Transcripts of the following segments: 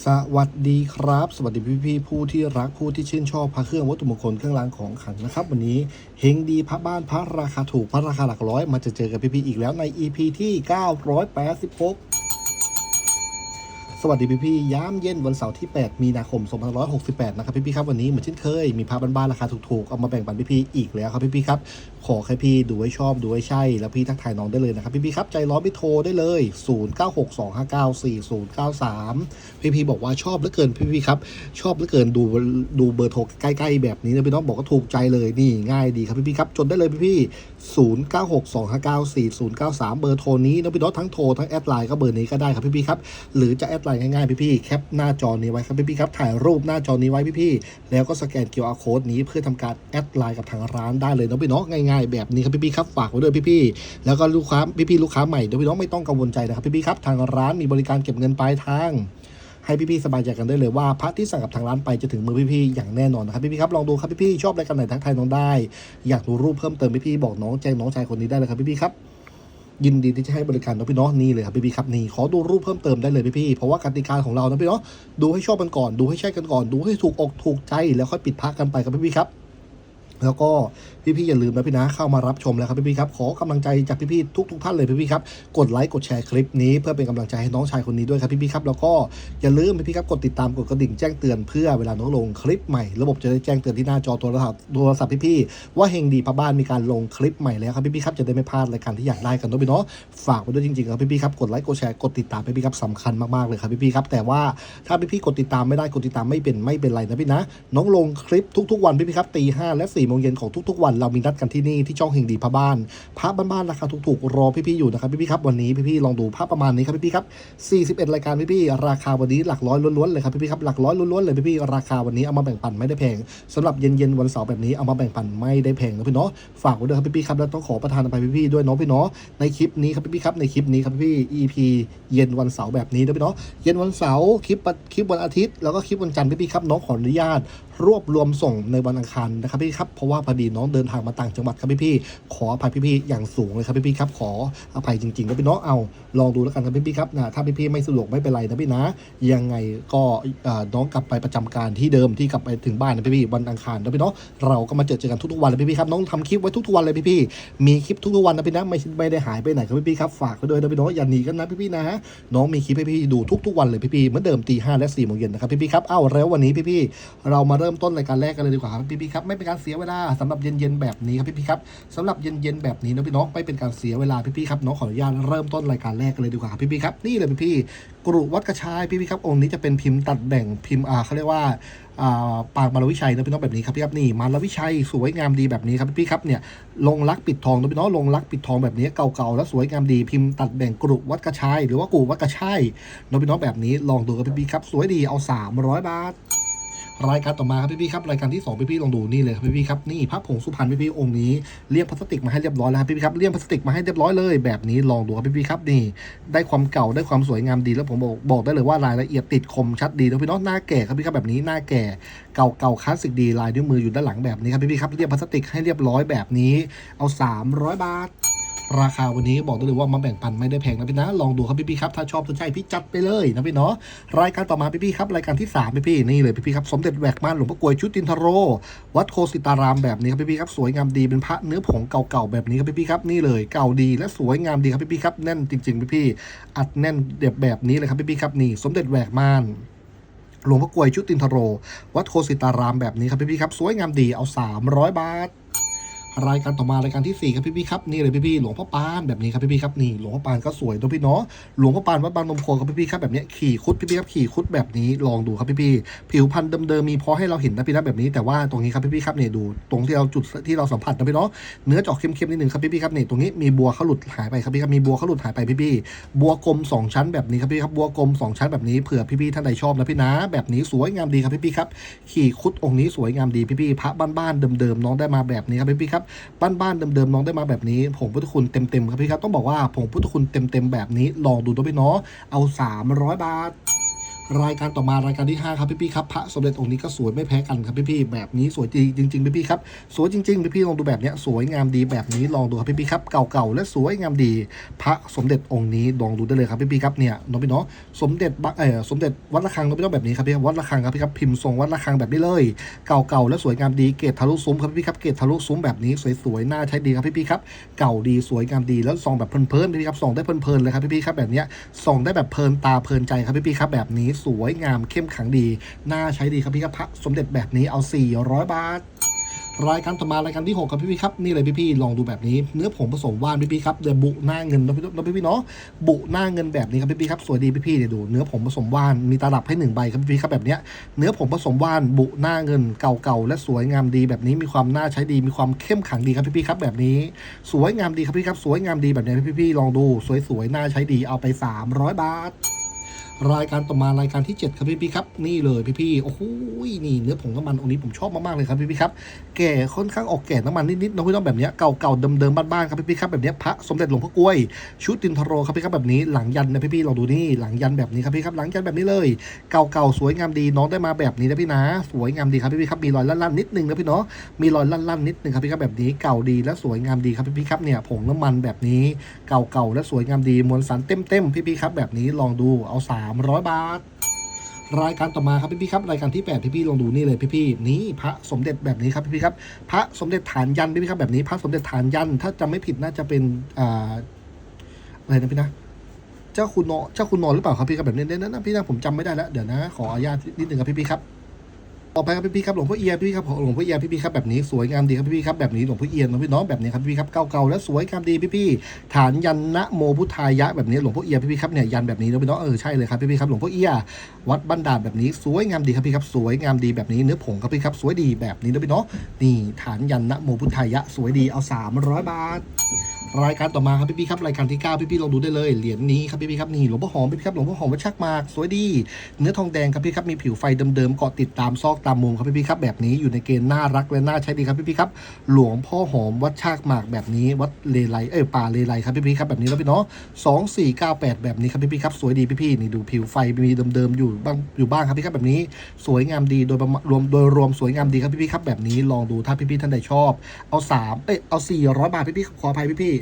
สวัสดีครับ สวัสดีพี่พี่ผู้ที่รักผู้ที่ชื่นชอบพระเครื่องวัตถุมงคลเครื่องรางของขลังนะครับ วันนี้เฮงดีพระบ้านพระราคาถูกพระราคาหลักร้อย มาจะเจอกับพี่พี่อีกแล้วใน EP ที่ 986 สวัสดีพี่พี่ย้ำเย็นวันเสาร์ที่ 8 มีนาคม2568 นะครับพี่พี่ครับวันนี้เหมือนเช่นเคยมีพระบ้านๆราคาถูกๆเอามาแบ่งปันพี่พี่อีกแล้วครับพี่พี่ครับ ขอแค่พี่ดูให้ชอบดูให้ใช่ แล้วพี่ทักทายน้องได้เลยนะครับ พี่พี่ครับใจร้อนพี่โทรได้เลย 0962594093 พี่พี่บอกว่าชอบเหลือเกินพี่พี่ครับ ชอบเหลือเกินดูดูเบอร์โทรใกล้ๆแบบนี้นะพี่น้องบอกว่าถูกใจเลยนี่ง่ายดีครับพี่พี่ครับจดได้เลยพี่พี่0962594093 เบอร์โทรนี้นะพี่น้องทั้งโทรทั้งแอดไลน์ก็เบอร์นี้ก็ได้ครับพี่พี่ครับหรือจะแอดไลน์ง่ายๆพี่ๆแคปหน้าจอนี้ไว้ครับพี่ๆครับถ่ายรูปหน้าจอนี้ไว้พี่ๆแล้วก็สแกน QR code นี้เพื่อทำการแอดไลน์กับทางร้านได้เลยนะพี่เนาะง่ายๆ แบบนี้ครับพี่ๆครับฝากไว้ด้วยพี่ๆแล้วก็ลูกค้าพี่ๆลูกค้าใหม่เดี๋ยวพี่น้องไม่ต้องกังวลใจนะครับพี่ๆครับทางร้านมีบริการเก็บเงินปลายทางให้พี่ๆสบายใจกันได้เลยว่าพระที่สั่งกับทางร้านไปจะถึงมือพี่ๆอย่างแน่นอนนะครับพี่ๆครับลองดูครับพี่ๆชอบรายการไหนทักทายน้องได้ อยากดูรูปเพิ่มเติมพี่ๆบอกน้องแจ้งน้องชายคนนี้ได้เลยครับพี่ๆครับยินดีที่จะให้บริการน้องพี่น้องนี่เลยครับพี่พี่ครับนี่ขอดูรูปเพิ่มเติมได้เลยพี่พี่เพราะว่ากติกาของเรานะพี่เนาะดูให้ชอบกันก่อน ดูให้ใช่กันก่อน ดูให้ถูกอกถูกใจแล้วค่อยปิดพักกันไปครับพี่พี่ครับ แล้วก็ พี่ๆอย่าลืมนะพี่นะเข้ามารับชมแล้วครับพี่ๆครับขอกำลังใจจากพี่ๆทุกๆท่านเลยพี่ๆครับกดไลค์กดแชร์คลิปนี้เพื่อเป็นกำลังใจให้น้องชายคนนี้ด้วยครับพี่ๆครับแล้วก็อย่าลืมพี่ๆครับกดติดตามกดกระดิ่งแจ้งเตือนเพื่อเวลาน้องลงคลิปใหม่ระบบจะได้แจ้งเตือนที่หน้าจอโทรศัพท์โทรศัพท์พี่ๆว่าเฮงดีพระบ้านมีการลงคลิปใหม่แล้วครับพี่ๆครับจะได้ไม่พลาดรายการที่อยากได้กันเนาะพี่เนาะฝากไว้ด้วยจริงๆครับพี่ๆครับกดไลค์กดแชร์กดติดตามพี่ๆครับสำคัญมากๆเลยครับพี่ๆครับแต่ว่าถ้าพี่ๆกดติดตามไม่ได้กดติดตามไม่เป็นไม่เป็นไรนะพี่นะน้องลงคลิปทุก ๆ วันพี่ๆครับตีห้าและสี่โมงเย็นของทุกๆวันเรามีนัดกันที่นี่ที่ช่องเฮงดีพระบ้านพระบ้านๆราคาถูกๆรอพี่ๆอยู่นะครับพี่ๆครับวันนี้พี่ๆลองดูภาพประมาณนี้ครับพี่ๆครับ 41 รายการพี่ๆราคาวันนี้หลักร้อยล้วนๆเลยครับพี่ๆครับหลักร้อยล้วนๆเลยพี่ๆราคาวันนี้เอามาแบ่งปันไม่ได้แพงสำหรับเย็นๆวันเสาร์แบบนี้เอามาแบ่งปันไม่ได้แพงนะพี่เนาะฝากไว้ด้วยครับพี่ๆครับแล้วต้องขอประทานอภัยพี่ๆด้วยเนาะพี่เนาะในคลิปนี้ครับพี่ๆครับในคลิปนี้ครับพี่ EP เย็นวันเสาร์แบบนี้นะพี่เนาะเย็นวันเสาร์คลิปคลิปวันอาทิตย์แล้วก็คลิปวันจันทร์พี่ๆครับน้องขออนุญาตรวบรวมส่งในวันอังคารนะครับพี่ครับเพราะว่าพอดีน้องเดินทางมาต่างจังหวัดครับพี่พี่ขออภัยพี่พี่อย่างสูงเลยครับพี่พี่ครับขออภัยจริงๆนะพี่น้องเอาลองดูแล้วกันครับพี่พี่ครับนะถ้าพี่พี่ไม่สะดวกไม่เป็นไรนะพี่นะยังไงก็น้องกลับไปประจำการที่เดิมที่กลับไปถึงบ้านนะพี่พี่วันอังคารนะพี่เนาะเราก็มาเจอเจอกันทุกๆวันเลยพี่พี่ครับน้องทำคลิปไว้ทุกๆวันเลยพี่พี่มีคลิปทุกๆวันนะพี่นะไม่ไม่ได้หายไปไหนครับพี่พี่ครับฝากไว้ด้วยนะพี่เนาะอย่าหนีกันนะพี่พี่นะน้องมีคลิปให้พี่ดูทุกๆวันเลยพี่พี่เหมือนเดิมตีห้าและสี่โมงเย็นนะครับพี่พี่ครับเอ้าแล้ววันนี้พี่พี่เรามาเริ่มต้นรายการแรกกันเลยดีกว่าครับพี่พี่ครับไม่เป็นการเสียเวลาสำหรับเย็นๆแบบนี้ครับพี่พี่ครับสำหรับเย็นๆแบบนี้นะพี่น้องไม่เป็นการเสียเวลาพี่พี่ครับน้องขออนุญาตเริ่มต้นรายการแรกกันเลยดีกว่าครับพี่พี่ครับนี่เลยพี่พี่กรุวัดกระชายพี่พี่ครับองค์นี้จะเป็นพิมพ์ตัดแบ่งพิมพ์อ่าเขาเรียกว่าปางมารวิชัยนะพี่น้องแบบนี้ครับพี่ครับนี่มารวิชัยสวยงามดีแบบนี้ครับพี่พี่ครับเนี่ยลงรักปิดทองนะพี่น้องลงรักปิดทองแบบนี้เก่าๆแล้วสวยงามดีพิมพ์ตัดแบ่งกรุวัดกระชายหรือว่ากูวัดกระชายนะพี่น้องแบบนี้ลองดูครับพี่พี่ครับสวยดีเอา 300 บาท รายการต่อมาครับพี่พี่ครับรายการที่สองพี่พี่ลองดูนี่เลยครับพี่พี่ครับนี่พระผงสุพรรณพี่พี่องค์นี้เรียงพลาสติกมาให้เรียบร้อยแล้วครับพี่พี่ครับเรียงพลาสติกมาให้เรียบร้อยเลยแบบนี้ลองดูครับพี่พี่ครับนี่ได้ความเก่าได้ความสวยงามดีแล้วผมบอกบอกได้เลยว่ารายละเอียดติดคมชัดดีนะพี่น้องหน้าแก่ครับพี่ครับแบบนี้หน้าแก่เก่าเก่าคลาสสิกดีลายนิ้วยมืออยู่ด้านหลังแบบนี้ครับพี่พี่ครับเรียงพลาสติกให้เรียบร้อยแบบนี้เอา 300 บาท ราคาวันนี้บอกได้เลยว่ามาแบ่งปันไม่ได้แพงนะพี่นะ ลองดูครับพี่พี่ครับถ้าชอบสนใจพี่จัดไปเลยนะพี่เนาะรายการต่อมาพี่พี่ครับรายการที่สามพี่พี่นี่เลยพี่พี่ครับสมเด็จแหวกม่านหลวงพ่อกวยชุดตินทโร วัดโคสิตารามแบบนี้ครับพี่พี่ครับสวยงามดีเป็นพระเนื้อผงเก่าๆแบบนี้ครับพี่พี่ครับนี่เลยเก่าดีและสวยงามดีครับพี่พี่ครับแน่นจริงๆพี่พี่อัดแน่นเด็บแบบนี้เลยครับพี่พี่ครับนี่สมเด็จแหวกม่านหลวงพ่อกวยชุดตินทโร วัดโคสิตารามแบบนี้ครับพี่พี่ครับ สวยงามดีเอา 300 บาท รายการต่อมารายการที่สี่ครับพี่พี่ครับนี่เลยพี่พี่หลวงพ่อปานแบบนี้ครับพี่พี่ครับนี่หลวงพ่อปานก็สวยตัวพี่เนาะหลวงพ่อปานวัดบางนมโคครับพี่พี่ครับแบบนี้ขี่คุดพี่พี่ครับขี่คุดแบบนี้ลองดูครับพี่พี่ผิวพรรณเดิมๆมีพอให้เราเห็นนะพี่นะแบบนี้ แต่ว่าตรงนี้ครับพี่พี่ครับเนี่ยดูตรงที่เราจุดที่เราสัมผัสนะพี่เนาะเนื้อจะออกเข้มๆนิดนึงครับพี่พี่ครับเนี่ยตรงนี้มีบัวเขาหลุดหายไปครับพี่ครับมีบัวเขาหลุดหายไปพี่พี่บัวกลมสองชั้นแบบนี้ครับพี่ครับบัวกลมสองชั้นแบบนี้เผื่อพี่พี่ท่านใดชอบนะพี่นะแบบนี้สวยงามดีครับพี่พี่ครับขี่คุดองค์นี้สวยงามดีพี่พี่พระบ้านๆเดิมๆน้องได้มาแบบนี้ครับพี่พี่ๆครับบ้านๆเดิมๆน้องได้มาแบบนี้ผงพุทธคุณเต็มๆครับพี่ครับต้องบอกว่าผงพุทธคุณเต็มๆแบบนี้ลองดูตัวพี่เนาะเอา 300 บาท รายการต่อมารายการที่ 5 ครับพี่ๆครับพระสมเด็จองค์นี้ก็สวยไม่แพ้กันครับพี่ๆแบบนี้สวยจริงจริงๆพี่ๆครับสวยจริงๆพี่ๆลองดูแบบเนี้ยสวยงามดีแบบนี้ลองดูครับพี่ๆครับเก่าๆและสวยงามดี พระสมเด็จองค์นี้ลองดูได้เลยครับพี่ๆครับเนี่ยน้องพี่เนาะสมเด็จบักเออสมเด็จวัดระฆังน้องพี่เนาะแบบนี้ครับพี่วัดระฆังครับพี่ครับพิมพ์ทรงวัดระฆังแบบนี้เลยเก่าๆและสวยงามดีเกตทะลุซุ้มครับพี่ๆครับเกตทะลุซุ้มแบบนี้สวยๆน่าใช้ดีครับพี่ๆครับเก่าดีสวยงามดีแล้วส่องแบบเพลินๆพี่ๆครับส่องได้เพลินๆเลยครับพี่ๆครับแบบเนี้ยส่องได้แบบเพลินตาเพลินใจครับพี่ๆครับแบบนี้สวยงามเข้มขังดี น่าใช้ดีครับพี่ครับพระสมเด็จแบบนี้เอา 400 บาท รายการต่อมารายการที่ 6 ครับพี่ๆครับนี่เลยพี่ๆลองดูแบบนี้ เนื้อผงผสมว่านพี่ๆครับเดี๋ยวบุหน้าเงินนะพี่นะพี่ๆเนาะบุหน้าเงินแบบนี้ครับพี่ๆครับสวยดีพี่ๆเดี๋ยวดูเนื้อผงผสมว่านมีตลับให้หนึ่งใบครับพี่ๆครับแบบเนี้ยเนื้อผงผสมว่านบุหน้าเงินเก่าๆและสวยงามดีแบบนี้มีความน่าใช้ดีมีความเข้มขังดีครับพี่ๆครับแบบนี้ สวยงามดีครับพี่ครับสวยงามดีแบบนี้พี่ๆลองดู สวยๆน่าใช้ดีเอาไป 300 บาท รายการต่อมารายการที่ 7 ครับพี่พี่ครับ นี่เลยพี่พี่โอ้โหนี่เนื้อผงน้ำมันองค์นี้ผมชอบมากๆเลยครับพี่พี่ครับแก่ค่อนข้างออกแก่น้ำมันนิดๆน้องพี่น้องแบบเนี้ยเก่าๆเดิมๆบ้านๆครับพี่พี่ครับแบบเนี้ยพระสมเด็จหลวงพ่อกล้วย ชุดตินทโรครับพี่ครับแบบนี้หลังยันนะพี่พี่ลองดูนี่หลังยันแบบนี้ครับพี่ครับหลังยันแบบนี้เลย เก่าๆสวยงามดีน้องได้มาแบบนี้นะพี่นะ สวยงามดีครับพี่พี่ครับมีรอยลั่นๆนิดนึงนะพี่เนาะมีรอยลั่นๆนิดนึงครับพี่ครับแบบนี้เก่าดีและสวยงามดีครับพี่พี่ครับเนี่ยผงน้ำมันแบบนี้เก่าๆและสวยงามดีมวลสารเต็มๆพี่พี่ครับแบบนี้ลองดูเอา300 บาท รายการต่อมาครับพี่ๆครับรายการที่8พี่ๆลองดูนี่เลยพี่ๆนี่พระสมเด็จแบบนี้ครับพี่ๆครับพระสมเด็จฐานยันพี่ๆครับแบบนี้พระสมเด็จฐานยันถ้าจำไม่ผิดน่าจะเป็นอ่าอะไรนะพี่นะเจ้าคุณนอเจ้าคุณนอนหรือเปล่าครับพี่ครับแบบนี้เนี่ยนะพี่นะผมจำไม่ได้แล้วเดี๋ยวนะ ขออนุญาตนิดนึงครับพี่ๆครับ ต่อไปครับพี่ๆครับหลวงพ่อเอียพี่ๆครับหลวงพ่อเอียพี่ๆครับแบบนี้สวยงามดีครับพี่ๆครับแบบนี้หลวงพ่อเอียน้องพี่น้องแบบนี้ครับพี่ๆครับเก่าๆและสวยงามดีพี่ๆฐานยันนะโมพุทธายะแบบนี้หลวงพ่อเอียพี่ๆครับเนี่ยยันแบบนี้น้องพี่น้องเออใช่เลยครับพี่ๆครับหลวงพ่อเอียวัดบ้านดาดแบบนี้สวยงามดีครับพี่ครับสวยงามดีแบบนี้เนื้อผงครับพี่ครับสวยดีแบบนี้น้องพี่น้องนี่ฐานยันนะโมพุทธายะสวยดีเอา300บาท รายการต่อมาครับพี่ๆครับรายการที่ 9 พี่ๆลองดูได้เลยเหรียญนี้ครับพี่ๆครับนี่หลวงพ่อหอมพี่ๆครับหลวงพ่อหอมวัดชักมากสวยดี เนื้อทองแดงครับพี่ครับมีผิวไฟเดิมๆเกาะติดตามซอกตามมุมครับพี่ๆครับแบบนี้อยู่ในเกณฑ์น่ารักและน่าใช้ดีครับพี่ๆครับหลวงพ่อหอมวัดชากมากแบบนี้วัดเลไลเอ้ยป่าเลไลครับพี่ๆครับแบบนี้แล้วพี่เนาะสองสี่เก้าแปดแบบนี้ครับพี่ๆครับสวยดีพี่ๆนี่ดูผิวไฟมีเดิมๆอยู่บ้างอยู่บ้างครับพี่ครับแบบนี้ สวยงามดีโดยรวมโดยรวมสวยงามดีครับพี่ๆครับแบบนี้ลองดูถ้าพี่ๆท่านใดชอบ เอาสามเอ้ยเอาสี่ร้อยบาทพี่ๆขออภัยพี่ๆ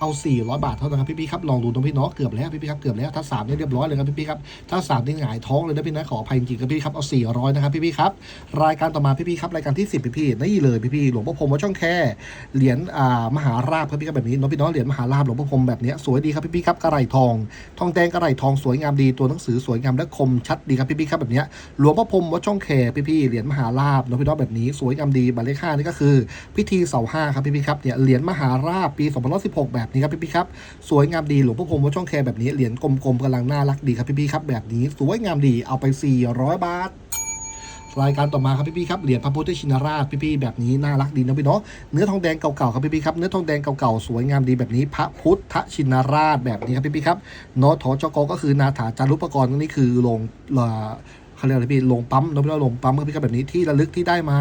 เอา 400 บาทเท่านั้นครับพี่ๆครับลองดูตรงพี่เนาะเกือบแล้วพี่ๆครับเกือบแล้วถ้า3เนี่ยเรียบร้อยเลยครับพี่ๆครับถ้า3นี่หงายท้องเลยนะพี่นะขออภัยจริงๆครับพี่ครับเอา 400 นะครับพี่ๆครับรายการต่อมาพี่ๆครับรายการที่ 10พี่ๆนี่เลยพี่ๆหลวงพ่อพรมวัดช่องแคเหรียญอ่ามหาราบครับพี่ครับแบบนี้น้องพี่เน้องเหรียญมหาราบหลวงพ่อพรมแบบนี้สวยดีครับพี่ๆครับกระไรทอง ทองแดงกระไรทองสวยงามดีตัวหนังสือสวยงามและคมชัดดีครับพี่ๆครับแบบนี้หลวงพ่อพรมวัดช่องแคพี่ๆเหรียญมหาราบน้องพี่เน้องแบบนี้สวยงามดีบัตรเลขห้านี่ก็คือ พิธีเสาห้าครับพี่ๆครับเนี่ยเหรียญมหาราบปี2016แบบนี้ครับพี่ๆครับสวยงามดีหลวงพ่อพรหมวัดช่องแคแบบนี้เหรียญกลมๆกำลังน่ารักดีครับพี่ๆครับแบบนี้สวยงามดีเอาไป 400 บาทรายการต่อมาครับพี่ๆครับเหรียญพระพุทธชินราชพี่ๆแบบนี้น่ารักดีนะพี่เนาะเนื้อทองแดงเก่าๆครับพี่ๆครับเนื้อทองแดงเก่าๆสวยงามดีแบบนี้ พระพุทธชินราชแบบนี้ครับพี่ๆครับนอถอจกก็คือนาถาจารุปกรณ์นี่คือโรง เขาเรียกอะไรพี่ลงปั๊มนพี่เนะโรงปั๊มครับพี่ครับแบบนี้ที่ระลึกที่ได้มา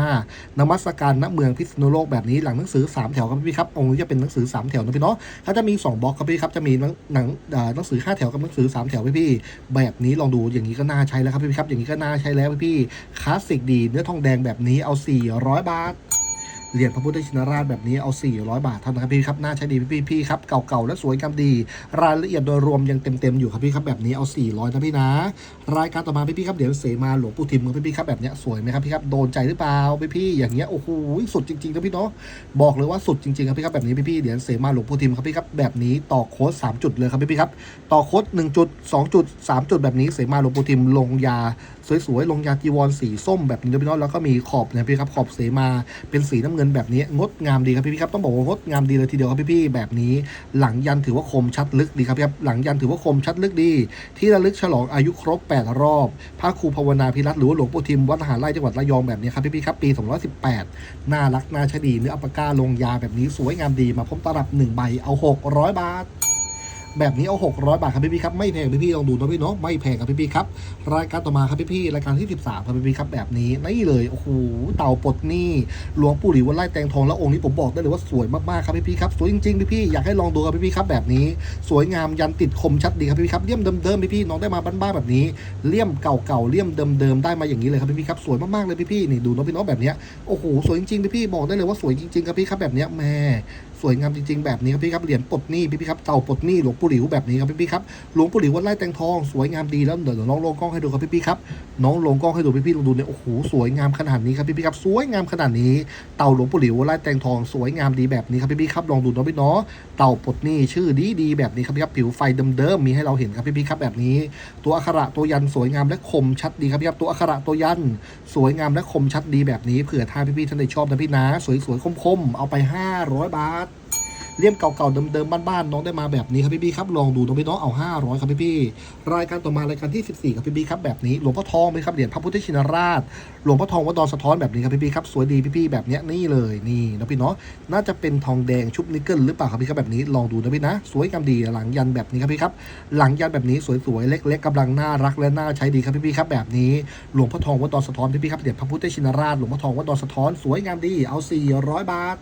นมัสการณเมืองพิษณุโลกแบบนี้หลังหนังสือสามแถวครับพี่ครับองค์นี้จะเป็นหนังสือสามแถวนะพี่เนาะเขาจะมี2บล็อกครับพี่ครับจะมีหนังหนังอ่าหนังสือ5แถวกับหนังสือ3แถวพี่พี่แบบนี้ลองดูอย่างนี้ก็น่าใช้แล้วครับพี่ครับอย่างนี้ก็น่าใช้แล้วพี่พี่คลาสสิกดีเนื้อทองแดงแบบนี้เอา 400 บาท เหรียญพระพุทธชินราชแบบนี้เอา 400 บาทเท่านั้นครับพี่ครับน่าใช้ดีพี่พี่ครับเก่าๆและสวยงามดี รายละเอียดโดยรวมยังเต็มๆอยู่ครับพี่ครับแบบนี้เอา 400นะพี่นะ รายการต่อมาพี่พี่ครับเดี๋ยวเสมาหลวงปู่ทิมครับพี่พี่ครับแบบนี้สวยไหมครับพี่ครับโดนใจหรือเปล่าพี่พี่อย่างเงี้ยโอ้โหสุดจริงๆนะพี่เนาะบอกเลยว่าสุดจริงๆครับพี่ครับแบบนี้พี่พี่เหรียญเสมาหลวงปู่ทิมครับพี่ครับแบบนี้ต่อโค้ด3จุดเลยครับพี่พี่ครับต่อโค้ด1จุด2จุด3จุดแบบนี้เสมาหลวงปู่ทิมลงยาสวยๆลงยาจีวรสีส้มแบบนี้นะพี่เน้องแล้วก็มีขอบนะพี่ครับขอบเสมาเป็นสีน้ำเงินแบบนี้งดงามดีครับพี่พี่ๆครับต้องบอกว่างดงามดีเลยทีเดียวครับพี่พี่ๆแบบนี้ หลังยันถือว่าคมชัดลึกดีครับพี่ครับหลังยันถือว่าคมชัดลึกดี ที่ระลึกฉลองอายุครบ 8 รอบพระครูภาวนาพิรัตหรือว่าหลวงปู่ทิมวัดมหาไร่จังหวัดระยองแบบนี้ครับพี่พี่ๆครับปี 218น่ารักน่าชดีเนื้ออัปกาลงยาแบบนี้สวยงามดีมาพร้อมตลับ1ใบเอา 600 บาท แบบนี้เอา600 บาทครับพี่ๆครับไม่แพงพี่ๆลองดูนะพี่เนาะไม่แพงครับพี่ๆครับรายการต่อมาครับพี่ๆรายการที่ 13ครับพี่ๆครับแบบนี้นี่เลยโอ้โหเต่าปลดหนี้หลวงปู่หลิววัดไร่แตงทองแล้วองค์นี้ผมบอกได้เลยว่าสวยมากๆครับพี่ๆครับสวยจริงๆพี่ๆอยากให้ลองดูครับพี่ๆครับแบบนี้ สวยงามยันติดคมชัดดีครับพี่ๆครับเลี่ยมเดิมๆพี่ๆน้องได้มาบ้านๆแบบนี้เลี่ยมเก่าๆเลี่ยมเดิมๆได้มาอย่างนี้เลยครับพี่ๆครับสวยมากๆเลยพี่ๆนี่ดูน้องพี่น้องแบบเนี้ยโอ้โหสวยจริงๆพี่ๆบอกได้เลยว่าสวยจริงๆครับพี่ครับแบบนี้แม่ วยงามจริงๆแบบนี้ครับพี่ครับเหรียญปลดหนี้พี่ๆครับเต่าปลดหนี้หลวงปู่หลิวแบบนี้ครับพี่ๆครับหลวงปู่หลิววัดไร่แตงทองสวยงามดีแล้วเดี๋ยวน้องลงกล้องให้ดูครับพี่ๆครับน้องลงกล้องให้ดูพี่ๆลองดูเนี่ยโอ้โหสวยงามขนาดนี้ครับพี่ๆครับสวยงามขนาดนี้เต่าหลวงปู่หลิววัดไร่แตงทองสวยงามดีแบบนี้ครับพี่ๆครับลองดูน้องพี่เนาะเต่าปลดหนี้ชื่อดีดีแบบนี้ครับพี่ครับผิวไฟเดิมๆมีให้เราเห็นครับพี่ๆครับแบบนี้ ตัวอักขระตัวยันสวยงามและคมชัดดีครับพี่ครับตัวอักขระตัวยันสวยงามและคมชัดดีแบบนี้เผื่อถ้าพี่ๆท่านใดชอบนะพี่นะสวยๆคมๆเอาไป 500 บาท เลี่ยมเก่าๆเดิมๆบ้านๆน้องได้มาแบบนี้ครับพี่ๆครับลองดูน้องพี่น้องเอา 500ครับพี่ๆรายการต่อมารายการที่ 14ครับพี่ๆครับแบบนี้หลวงพ่อทองไหมครับเหรียญพระพุทธชินราช หลวงพ่อทองวัดดอนสะท้อนแบบนี้ครับพี่ๆครับสวยดีพี่ๆแบบเนี้ยนี่เลยนี่นะพี่เนาะน่าจะเป็นทองแดงชุบนิกเกิลหรือเปล่าครับพี่ครับแบบนี้ลองดูนะพี่นะ สวยงามดีหลังยันแบบนี้ครับพี่ครับ หลังยันแบบนี้สวยๆเล็กๆกำลังน่ารักและน่าใช้ดีครับพี่ๆครับแบบนี้หลวงพ่อทองวัดดอนสะท้อนพี่ๆครับเหรียญพระพุทธชินราชหลวงพ่อทองวัดดอนสะท้อนสวยงามดีเอา 400 บาท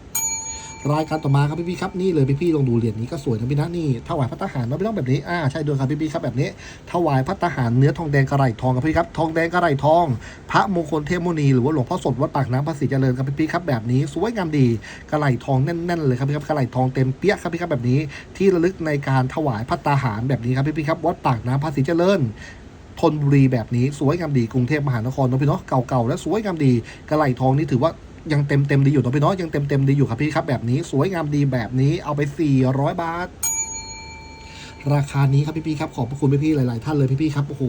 รายการต่อมาครับพี่ๆครับนี่เลยพี่ๆลองดูเหรียญนี้ก็สวยนะพี่นะนี่ถวายพระทหารเนาะพี่ต้องแบบนี้อ่าใช่ด้วยครับพี่ๆครับแบบนี้ถวายพระทหารเนื้อทองแดงกระไหล่ทองครับพี่ครับทองแดงกระไหล่ทอง พระมงคลเทพมุนีหรือว่าหลวงพ่อสดวัดปากน้ำภาษีเจริญครับพี่ๆครับแบบนี้สวยงามดีกระไหล่ทองแน่นๆเลยครับพี่ครับกระไหล่ทองเต็มเปี้ยครับพี่ครับแบบนี้ ที่ระลึกในการถวายพระทหารแบบนี้ครับพี่ๆครับวัดปากน้ำภาษีเจริญธนบุรีแบบนี้สวยงามดีกรุงเทพมหานครนะพี่เนาะเก่าๆและสวยงามดีกระไหลทองนี่ถือว่า ยังเต็มเต็มดีอยู่ตัวพี่เนาะยังเต็มเต็มดีอยู่ครับพี่ครับแบบนี้สวยงามดีแบบนี้เอาไป 400 บาท ราคานี้ครับพี่ๆครับขอบพระคุณพี่ๆหลาย ๆ ท่านเลยพี่ๆครับโอ้โห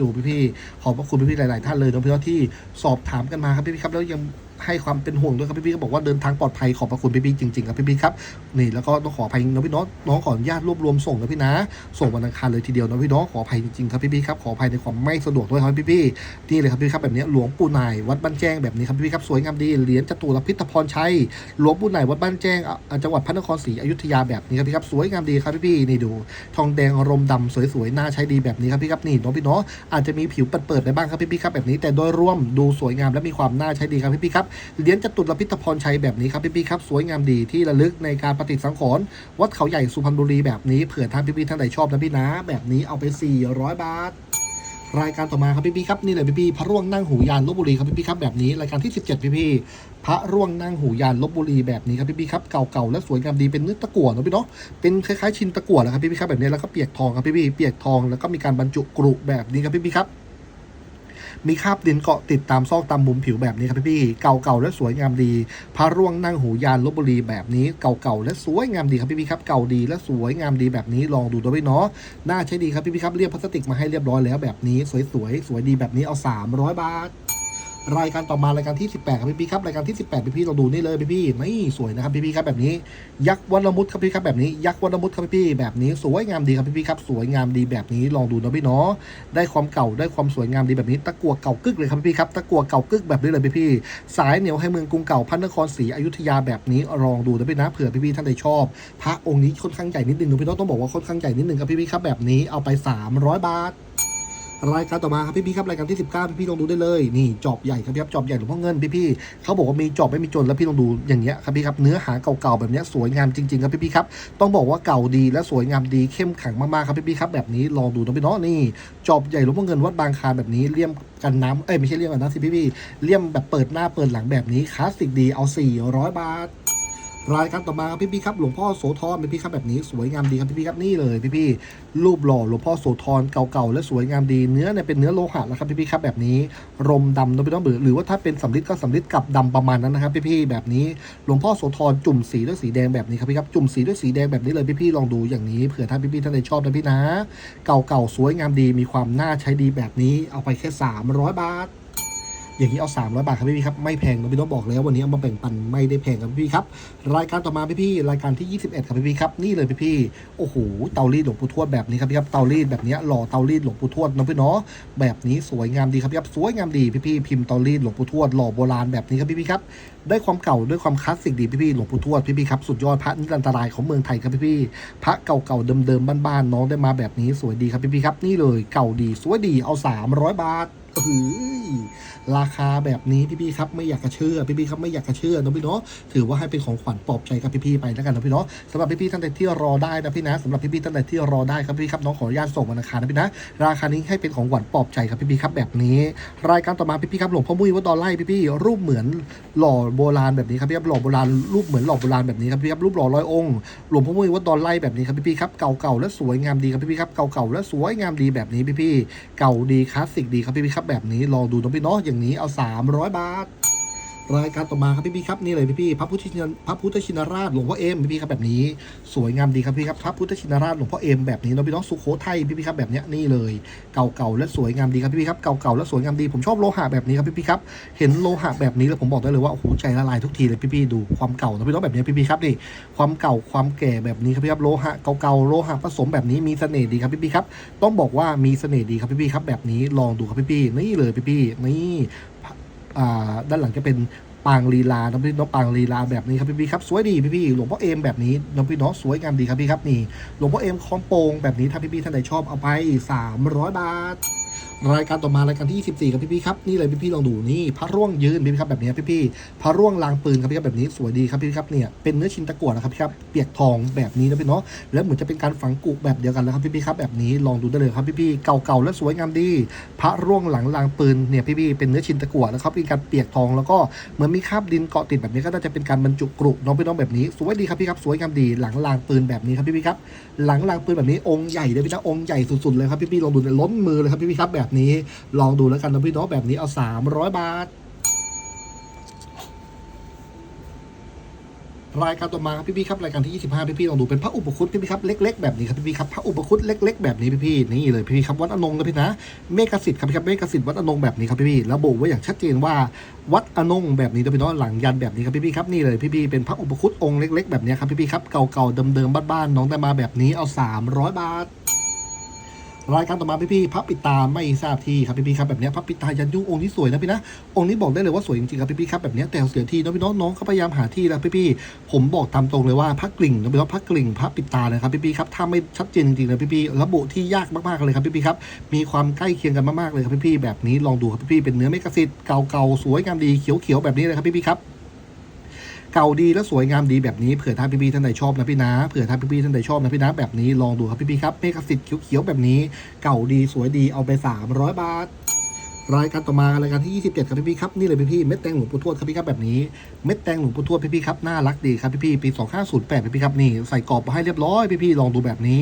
ดูพี่ๆขอบพระคุณพี่ๆหลาย ๆ ท่านเลยน้องพี่เนาะที่สอบถามกันมาครับพี่ๆครับแล้วยัง ให้ความเป็นห่วงด้วยครับพี่ๆก็บอกว่าเดินทางปลอดภัยขอบพระคุณพี่ๆจริงๆครับพี่ๆครับนี่แล้วก็ต้องขออภัยน้องพี่น้องน้องขออนุญาตรวบรวมส่งนะพี่นะ ส่งวันอังคารเลยทีเดียวนะพี่น้องขออภัยจริงๆครับพี่ๆครับขออภัยในความไม่สะดวกด้วยครับพี่ๆนี่เลยครับพี่ครับแบบนี้หลวงปู่นายวัดบ้านแจ้งแบบนี้ครับพี่ครับสวยงามดีเหรียญจตุรพิธพรชัยหลวงปู่นายวัดบ้านแจ้งจังหวัดพระนครศรีอยุธยาแบบนี้ครับพี่ครับสวยงามดีครับพี่ๆนี่ดู ทองแดงอารมณ์ดำสวยๆน่าใช้ดีแบบนี้ครับพี่ครับนี่น้องพี่น้องอาจจะมีผิวเปิดๆไปบ้างครับพี่ๆครับแบบนี้แต่โดยรวมดูสวยงามและมีความน่าใช้ดีครับพี่ๆครับเหรียญจตุรพิธพรชัยแบบนี้ครับพี่ๆครับ สวยงามดีที่ระลึกในการปฏิสังขรณ์วัดเขาใหญ่สุพรรณบุรีแบบนี้เผื่อท่านพี่ๆท่านใดชอบนะพี่นะ แบบนี้เอาไป 400 บาทรายการต่อมาครับพี่ๆครับนี่เลยพี่ๆพระร่วงนั่งหูยานลบบุรีครับพี่ๆครับแบบนี้รายการที่ 17 พี่ๆพระร่วงนั่งหูยานลบบุรีแบบนี้ครับพี่ๆครับเก่าๆและสวยงามดีเป็นเนื้อตะกั่วเนอะพี่เนาะเป็นคล้ายๆชินตะกั่วแหละครับพี่ๆครับแบบนี้แล้วก็เปียกทองครับพี่ๆเปียกทองแล้วก็มีการบรรจุกรุแบบนี้ครับพี่ๆครับ มีคราบดินเกาะติดตามซอกตามมุมผิวแบบนี้ครับพี่พี่เก่าๆและสวยงามดี พระร่วงนั่งหูยานลบบุรีแบบนี้เก่าๆและสวยงามดีครับพี่พี่ครับเก่าดีและสวยงามดีแบบนี้ลองดูด้วยพี่เนาะน่าใช้ดีครับพี่พี่ครับเรียบพลาสติกมาให้เรียบร้อยแล้วแบบนี้ สวยๆสวยดีแบบนี้เอา 300 บาท รายการต่อมารายการที่ 18 ครับพี่พี่ครับรายการที่ 18 พี่พี่เราดูนี่เลยพี่พี่นี่สวยนะครับพี่พี่ครับแบบนี้ ยักษ์วัลมุดครับพี่ครับแบบนี้ยักษ์วัลมุดครับพี่ๆแบบนี้สวยงามดีครับพี่พี่ครับสวยงามดีแบบนี้ลองดูนะพี่เนาะได้ความเก่าได้ความสวยงามดีแบบนี้ ตะกัวเก่ากึกเลยครับพี่ครับตะกัวเก่ากึกแบบนี้เลยพี่พี่สายเหนียวให้เมืองกรุงเก่าพระนครศรีอยุธยาแบบนี้ลองดูนะพี่นะเผื่อพี่พี่ท่านใดชอบ พระองค์นี้ค่อนข้างใหญ่นิดนึงนะพี่เนาะต้องบอกว่าค่อนข้างใหญ่นิดนึงครับพี่พี่ครับแบบนี้เอาไป 300 บาท รายการต่อมาครับพี่ๆครับรายการที่ 19 พี่ๆลองดูได้เลยนี่จอบใหญ่ครับพี่ครับจอบใหญ่หลวงพ่อเงินพี่ๆเขาบอกว่ามีจอบไม่มีจนแล้วพี่ลองดูอย่างเงี้ยครับพี่ครับเนื้อหาเก่าๆแบบเนี้ยสวยงามจริงๆครับพี่ๆครับต้องบอกว่าเก่าดีและสวยงามดีเข้มขังมากๆครับพี่ๆครับแบบนี้ลองดูนะพี่เนาะนี่จอบใหญ่หลวงพ่อเงินวัดบางคานแบบนี้เลี่ยมกันน้ำเอ้ยไม่ใช่เลี่ยมกันน้ำสิพี่ๆเลี่ยมแบบเปิดหน้าเปิดหลังแบบนี้คลาสสิกดีเอา 400 บาท รายการต่อมาครับพี่พี่ครับหลวงพ่อโสธรพี่พี่ครับแบบนี้สวยงามดีครับพี่พี่ครับนี่เลยพี่พี่รูปหล่อหลวงพ่อโสธรเก่าๆและสวยงามดีเนื้อเนี่ยเป็นเนื้อโลหะนะครับพี่พี่ครับแบบนี้รมดำโดยไม่ต้องเบื่อหรือว่าถ้าเป็นสำริดก็สำริดกับดำประมาณนั้นนะครับพี่พี่แบบนี้หลวงพ่อโสธรจุ่มสีด้วยสีแดงแบบนี้ครับพี่ครับจุ่มสีด้วยสีแดงแบบนี้เลยพี่พี่ลองดูอย่างนี้เผื่อท่านพี่พี่ท่านใดชอบนะพี่นะ เก่าๆสวยงามดีมีความน่าใช้ดีแบบนี้เอาไปแค่ 300 บาท อย่างนี้เอา 300 บาทครับพี่ๆครับไม่แพงนะพี่น้องบอกแล้ววันนี้เอามาแบ่งปันไม่ได้แพงครับพี่ๆครับรายการต่อมาพี่ๆรายการที่ 21ครับพี่ๆครับนี่เลยพี่ๆโอ้โหเตารีดหลวงปู่ทวดแบบนี้ครับพี่ครับเตารีดแบบนี้หล่อเตารีดหลวงปู่ทวดนะพี่เนาะแบบนี้สวยงามดีครับพี่ครับสวยงามดีพี่ๆพิมพ์เตารีดหลวงปู่ทวดหล่อโบราณแบบนี้ครับพี่ๆครับได้ความเก่าด้วยความคลาสสิกดีพี่ๆหลวงปู่ทวดพี่ๆครับสุดยอดพระนิรันตรายของเมืองไทยครับพี่ๆพระเก่าๆเดิมๆบ้านๆน้องได้มาแบบนี้สวยดีครับพี่ๆครับนี่เลยเก่าดีสวยดีเอา 300 บาท เฮ้ยราคาแบบนี้พี่ๆครับไม่อยากจะเชื่อพี่ๆครับไม่อยากจะเชื่อนะพี่เนาะถือว่าให้เป็นของขวัญปลอบใจกับพี่ๆไปแล้วกันนะพี่เนาะสำหรับพี่ๆท่านใดที่รอได้นะพี่นะสำหรับพี่ๆท่านใดที่รอได้ครับพี่ครับน้องขออนุญาตส่งวันอังคารนะพี่นะราคานี้ให้เป็นของขวัญปลอบใจครับพี่ๆครับแบบนี้ รายการต่อมาพี่ๆครับหลวงพ่อมุ้ยวัดดอนไล่พี่ๆรูปเหมือนหล่อโบราณแบบนี้ครับพี่ครับหล่อโบราณรูปเหมือนหล่อโบราณแบบนี้ครับพี่ครับรูปหล่อร้อยองค์หลวงพ่อมุ้ยวัดดอนไล่แบบนี้ครับพี่ๆครับเก่าๆและสวยงามดีครับพี่ๆครับเก่าๆและสวยงามดีแบบนี้พี่ๆเก่าดีคลาสสิกดีครับพี่ๆครับแบบนี้ลองดูนะพี่เนาะอย่างนี้เอา 300 บาท รายการต่อมาครับพี่พี่ครับนี่เลยพี่พี่พระพุทธชินพระพุทธชินราชหลวงพ่อเอ็มพี่พี่ครับแบบนี้สวยงามดีครับพี่ครับพระพุทธชินราชหลวงพ่อเอ็มแบบนี้เราพี่น้องสุโขทัยพี่พี่ครับแบบเนี้ยนี่เลยเก่าๆและสวยงามดีครับพี่พี่ครับเก่าๆและสวยงามดีผมชอบโลหะแบบนี้ครับพี่พี่ครับเห็นโลหะแบบนี้แล้วผมบอกได้เลยว่าโอ้โหใจละลายทุกทีเลยพี่พี่ดูความเก่านะพี่น้องแบบเนี้ยพี่พี่ครับนี่ความเก่าความแก่แบบนี้ครับพี่ครับโลหะเก่าๆโลหะผสมแบบนี้มีเสน่ห์ดีครับพี่พี่ครับต้องบอกว่ามีเสน่ห์ดีครับพี่พี่ครับแบบนี้ลองดูครับพี่พี่นี่เลยพี่พี่นี่ ด้านหลังจะเป็นปางลีลาน้องพี่น้องปางลีลาแบบนี้ครับพี่พี่ครับสวยดีพี่พี่หลวงพ่อเอมแบบนี้น้องพี่น้องสวยงามดีครับพี่ครับนี่หลวงพ่อเอมคล้อมโปงแบบนี้ถ้าพี่พี่ท่านใดชอบเอาไป300 บาท รายการต่อมารายการที่ 24ครับพี่พี่ครับนี่เลยพี่พี่ลองดูนี่พระร่วงยืนพี่พี่ครับแบบนี้พี่พี่พระร่วงลางปืนครับพี่ครับแบบนี้สวยดีครับพี่ครับเนี่ยเป็นเนื้อชิ้นตะกั่วนะครับพี่ครับเปียกทองแบบนี้นะพี่เนาะแล้วเหมือนจะเป็นการฝังกุแบบเดียวกันแล้วครับพี่พี่ครับแบบนี้ลองดูได้เลยครับพี่พี่เก่าๆและสวยงามดี พระร่วงหลังลางปืนเนี่ยพี่พี่เป็นเนื้อชิ้นตะกั่วแล้วครับเป็นการเปียกทองแล้วก็เหมือนมีคราบดินเกาะติดแบบนี้ก็น่าจะเป็นการบรรจุกรุน้องพี่น้องแบบนี้สวยดีครับพี่ครับสวยงามดีหลังลางปืนแบบนี้ครับพี่พี่ครับหลังลางปืนแบบนี้องค์ใหญ่เลยพี่นะองค์ใหญ่สุดๆเลยครับพี่พี่ลองดูเนี่ยล้นมือเลยครับพี่พี่ครับแบบนี้ ลองดูแล้วกันนะพี่น้องแบบนี้เอา 300 บาท รายการต่อมาครับพี่พี่ๆครับรายการที่ 25 พี่พี่ๆลองดูเป็นพระอุปคุตพี่พี่ๆครับเล็ก ๆ แบบนี้ครับพี่พี่ๆครับพระอุปคุตเล็ก ๆ แบบนี้พี่พี่ๆนี่เลยพี่พี่ๆครับวัดอนงนะพี่นะเมฆสิทธิ์ครับพี่ครับเมฆสิทธิ์วัดอนงแบบนี้ครับพี่พี่ๆระบุไว้อย่างชัดเจนว่าวัดอนงแบบนี้นะพี่น้องหลังยันแบบนี้ครับพี่พี่ๆครับนี่เลยพี่พี่ๆเป็นพระอุปคุตองค์เล็ก ๆ แบบนี้ครับพี่พี่ๆครับเก่าๆเดิมๆบ้านๆน้องได้มาแบบนี้เอา 300 บาท รายการต่อมาพี่พี่พระปิดตาไม่ทราบที่ครับพี่พี่ครับแบบนี้พระปิดตายันยุ่งองค์นี้สวยนะพี่นะองค์นี้บอกได้เลยว่าสวยจริงๆครับพี่พี่ครับแบบนี้แต่เสียที่น้องพี่น้องน้องเขาพยายามหาที่แล้วพี่พี่ผมบอกตามตรงเลยว่าพระกลิ่งน้องพี่น้องพระกลิ่งพระปิดตานะครับพี่พี่ครับถ้าไม่ชัดเจนจริงๆนะพี่พี่ระบุที่ยากมากๆเลยครับพี่พี่ครับมีความใกล้เคียงกันมากๆเลยครับพี่พี่แบบนี้ลองดูครับพี่พี่เป็นเนื้อเมกะซิตเก่าๆสวยงามดีเขียวๆแบบนี้เลยครับพี่พี่ครับ เก่าดีและสวยงามดีแบบนี้เผื่อท่านพี่ๆท่านใดชอบนะพี่นะเผื่อท่านพี่ๆท่านใดชอบนะพี่นะแบบนี้ลองดูครับพี่ๆครับเมฆสิทธิ์เขียวๆแบบนี้ เก่าดีสวยดีเอาไป 300 บาท รายการต่อมารายการที่ 27 ครับพี่ๆครับนี่เลยพี่ๆเม็ดแตงหลวงปู่ทวดครับพี่ครับแบบนี้เม็ดแตงหลวงปู่ทวดพี่ๆครับน่ารักดีครับพี่ๆปี 2508พี่ๆครับนี่ใส่กรอบมาให้เรียบร้อยพี่ๆลองดูแบบนี้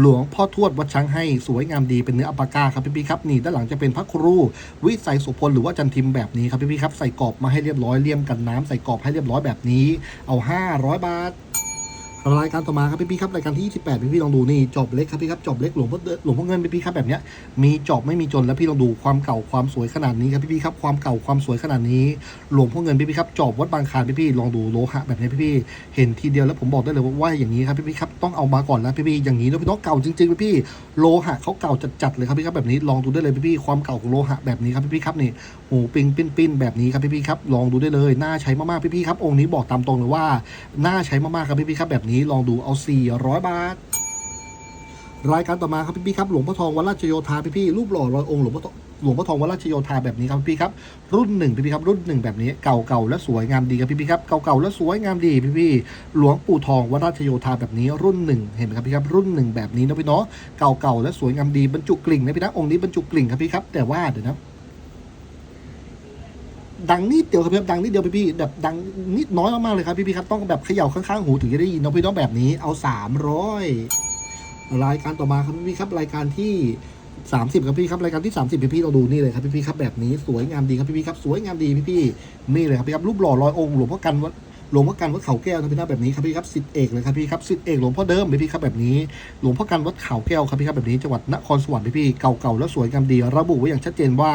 หลวงพ่อทวดวัดช้างให้สวยงามดีเป็นเนื้ออัปากาครับพี่ๆครับนี่ด้านหลังจะเป็นพระครูวิสัยสุพลหรือว่าจันทิมแบบนี้ครับพี่ๆครับใส่กรอบมาให้เรียบร้อยเลี่ยมกันน้ำใส่กรอบให้เรียบร้อยแบบนี้ เอา 500 บาท รายการต่อมาครับพี่ๆครับรายการที่ 28พี่ๆลองดูนี่จอบเล็กครับพี่ครับจอบเล็กหลวงพ่อหลวงพ่อเงินพี่ๆครับแบบเนี้ยมีจอบไม่มีจนแล้วพี่ลองดูความเก่าความสวยขนาดนี้ครับพี่ๆครับความเก่าความสวยขนาดนี้ หลวงพ่อเงินพี่ๆครับจอบวัดบางคานพี่ๆลองดูโลหะแบบนี้พี่ๆเห็นทีเดียวแล้วผมบอกได้เลยว่าอย่างนี้ครับพี่ๆครับต้องเอามาก่อนแล้วพี่ๆอย่างนี้แล้วพี่น้องเก่าจริงๆพี่ๆโลหะเขาเก่าจัดๆเลยครับพี่ครับแบบนี้ลองดูได้เลยพี่ๆความเก่าของโลหะแบบนี้ครับพี่ๆครับนี่โอ้ปิงปิ้นปิ้นแบบนี้ครับพี่ๆครับลองดูได้เลยน่าใช้มากๆพี่ๆครับองค์นี้บอกตามตรงเลยว่าน่าใช้มากๆครับพี่ๆครับแบบนี้ลองดูเอา 400 บาท รายการต่อมาครับพี่ๆครับหลวงพ่อทองวัดราชโยธาพี่ๆรูปหล่อรอยองค์หลวงพ่อหลวงพ่อทองวัดราชโยธาแบบนี้ครับพี่ครับรุ่นหนึ่งพี่ๆครับรุ่นหนึ่งแบบนี้เก่าๆและสวยงามดีครับพี่ๆครับเก่าๆและสวยงามดีพี่ๆหลวงปู่ทองวัดราชโยธาแบบนี้รุ่นหนึ่งเห็นไหมครับพี่ครับรุ่นหนึ่งแบบนี้นะพี่เนาะเก่าๆและสวยงามดีบรรจุกลิ่งนะพี่นะองค์นี้บรรจุกลิ่งครับพี่ครับแต่ว่าเดี๋ยวนะ ดังนิดเดียวครับพี่ดังนิดเดียวพี่พี่แบบดังนิดน้อยมากๆเลยครับพี่พี่ครับต้องแบบเขย่าข้างๆหูถึงจะได้ยินน้องพี่ต้องแบบนี้เอาสามร้อยรายการต่อมาครับพี่พี่ครับรายการที่สามสิบครับพี่ครับรายการที่สามสิบพี่พี่เราดูนี่เลยครับพี่พี่ครับแบบนี้สวยงามดีครับพี่พี่ครับสวยงามดีพี่พี่นี่เลยครับพี่ครับรูปหล่อลอยองค์หลวงพ่อกันวัด หลวงพ่อกันวัดเขาแก้วนะพี่นะแบบนี้ครับพี่ครับสิทธิเอกเลยครับพี่ครับสิทธิเอกหลวงพ่อเดิมพี่ครับแบบนี้หลวงพ่อกันวัดเขาแก้วครับพี่ครับแบบนี้จังหวัดนครสวรรค์พี่เก่าๆแล้วสวยงามดี ระบุไว้อย่างชัดเจนว่า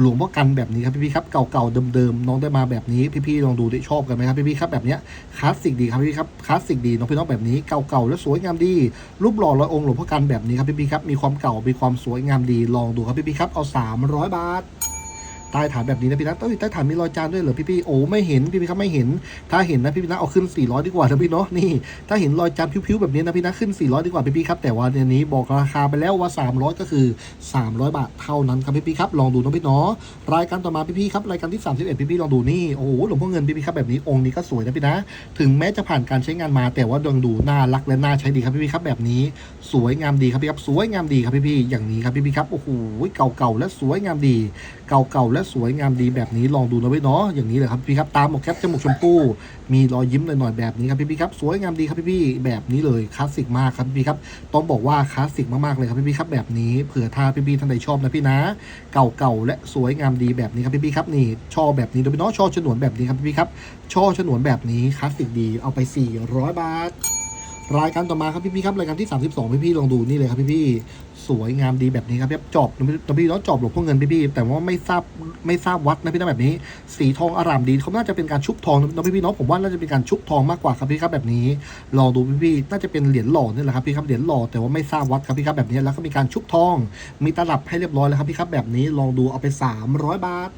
หลวงพ่อกันแบบนี้ครับพี่ครับเก่าๆเดิมๆน้องได้มาแบบนี้พี่ๆลองดูได้ชอบกันไหมครับพี่ครับแบบเนี้ยคลาสสิกดีครับพี่ครับคลาสสิกดีน้องพี่น้องแบบนี้เก่าๆแล้วสวยงามดีรูปหล่อร้อยองค์หลวงพ่อกันแบบนี้ครับพี่ครับมีความเก่ามีความสวยงามดีลองดูครับพี่ครับเอา 300 บาท ใต้ฐานแบบนี้นะพี่นะต้ใต้ฐานมีรอยจานด้วยเหรอพี่พี่โอ้ไม่เห็นพี่พี่ครับไม่เห็น ถ้าเห็นนะพี่พี่นะเอาขึ้น 400 ดีกว่านะพี่เนาะนี่ ถ้าเห็นรอยจานพิ้วๆแบบนี้นะพี่นะขึ้น 400 ดีกว่าพี่พี่ครับแต่ว่าเดี๋ยนี้บอกราคาไปแล้วว่า 300 ก็คือ 300 บาทเท่านั้นครับพี่พี่ครับลองดูนะพี่เนาะรายการต่อมาพี่พี่ครับรายการที่ 31 พี่พี่ลองดูนี่โอ้โหหลวงพ่อเงินพี่พี่ครับแบบนี้องค์นี้ก็สวยนะพี่นะ ถึงแม้จะผ่านการใช้งานมา แต่ว่าดวงดูน่ารักและน่าใช้ดีครับพี่พี่ครับแบบนี้สวยงามดีครับพี่ครับสวยงามดีครับพี่พี่อย่างนี้ครับพี่พี่ครับโอ้โหเก่าๆและสวยงามดี เก่าๆและสวยงามดีแบบนี้ลองดูนะเว้ยเนาะอย่างนี้เลยครับพี่ครับตามหมวกแคปจมูกชมพูมีรอยยิ้มหน่อยๆแบบนี้ครับพี่พี่ครับสวยงามดีครับพี่พี่แบบนี้เลยคลาสสิกมากครับพี่พี่ครับต้องบอกว่าคลาสสิกมากๆเลยครับพี่พี่ครับแบบนี้เผื่อถ้าพี่พี่ท่านใดชอบนะพี่นะ เก่าๆและสวยงามดีแบบนี้ครับพี่พี่ครับนี่ช่อแบบนี้นะพี่เนาะช่อฉนวนแบบนี้ครับพี่พี่ครับช่อฉนวนแบบนี้คลาสสิกดีเอาไป 400 บาท รายการต่อมาครับพี่พี่ครับรายการที่ 32 พี่พี่ลองดูนี่เลยครับพี่พี่สวยงามดีแบบนี้ครับพี่จอบนะพี่เนาะจอบหลวงพ่อเงินพี่พี่แต่ว่าไม่ทราบไม่ทราบวัดนะพี่นะแบบนี้ สีทองอร่ามดีเขาน่าจะเป็นการชุบทองนะพี่พี่เนาะผมว่าน่าจะเป็นการชุบทองมากกว่าครับพี่ครับแบบนี้ลองดูพี่พี่น่าจะเป็นเหรียญหล่อนี่แหละครับพี่ครับเหรียญหล่อแต่ว่าไม่ทราบวัดครับพี่ครับแบบนี้แล้วก็มีการชุบทอง มีตลับให้เรียบร้อยแล้วครับพี่ครับแบบนี้ลองดูเอาไป 300 บาท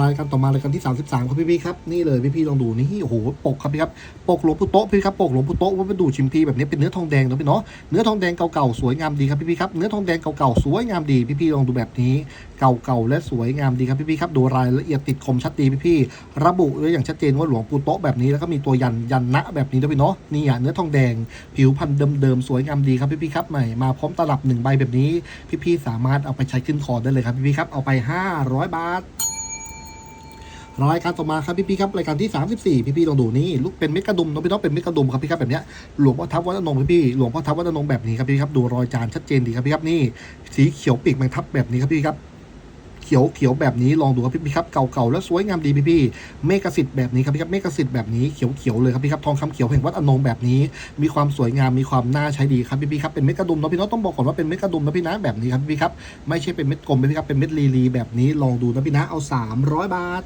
รายการต่อมารายการที่ 33 ครับพี่พี่ครับนี่เลยพี่พี่ลองดูนี่โอ้โหปกครับพี่ครับปกหลวงปู่โต๊ะพี่ครับปกหลวงปู่โต๊ะว่าเป็นดูชิมพีแบบนี้เป็นเนื้อทองแดงนะพี่เนาะเนื้อทองแดงเก่าๆสวยงามดีครับพี่พี่ครับเนื้อทองแดงเก่าๆสวยงามดีพี่พี่ลองดูแบบนี้เก่าๆและสวยงามดีครับพี่พี่ครับดูรายละเอียดติดคมชัดดีพี่พี่ระบุไว้อย่างชัดเจนว่าหลวงปู่โต๊ะแบบนี้แล้วก็มีตัวยันยันนะแบบนี้นะพี่เนาะนี่อะเนื้อทองแดง ผิวพันธุ์เดิมๆสวยงามดีครับพี่พี่ครับใหม่มาพร้อมตลับหนึ่งใบแบบนี้ พี่พี่สามารถเอาไปใช้ขึ้นคอได้เลยครับพี่พี่ครับเอาไป 500 บาท รายการต่อมาครับพี่พี่ครับรายการที่ 34 พี่พี่ลองดูนี่ลูกเป็นเม็ดกระดุมน้องพี่น้องเป็นเม็ดกระดุมครับพี่ครับแบบเนี้ยหลวงพ่อทับวัดอนงค์พี่พี่หลวงพ่อทับวัดอนงค์แบบนี้ครับพี่ครับดูรอยจานชัดเจนดีครับพี่ครับนี่สีเขียวปีกแมงทับแบบนี้ครับพี่ครับเขียวเขียวแบบนี้ลองดูครับพี่พี่ครับเก่าๆแล้วสวยงามดีพี่พี่เมกสิทธิ์แบบนี้ครับพี่ครับเมกสิทธิ์แบบนี้เขียวเขียวเลยครับพี่ครับทองคำเขียวแห่งวัดอนงค์แบบนี้ มีความสวยงามมีความน่าใช้ดีครับพี่พี่ครับเป็นเม็ดกระดุมเนาะพี่น้องต้องบอกก่อนว่าเป็นเม็ดกระดุมนะพี่นะแบบนี้ครับพี่ครับไม่ใช่เป็นเม็ดกลมพี่ครับเป็นเม็ดลีลีแบบนี้ลองดูนะพี่นะเอา 300 บาท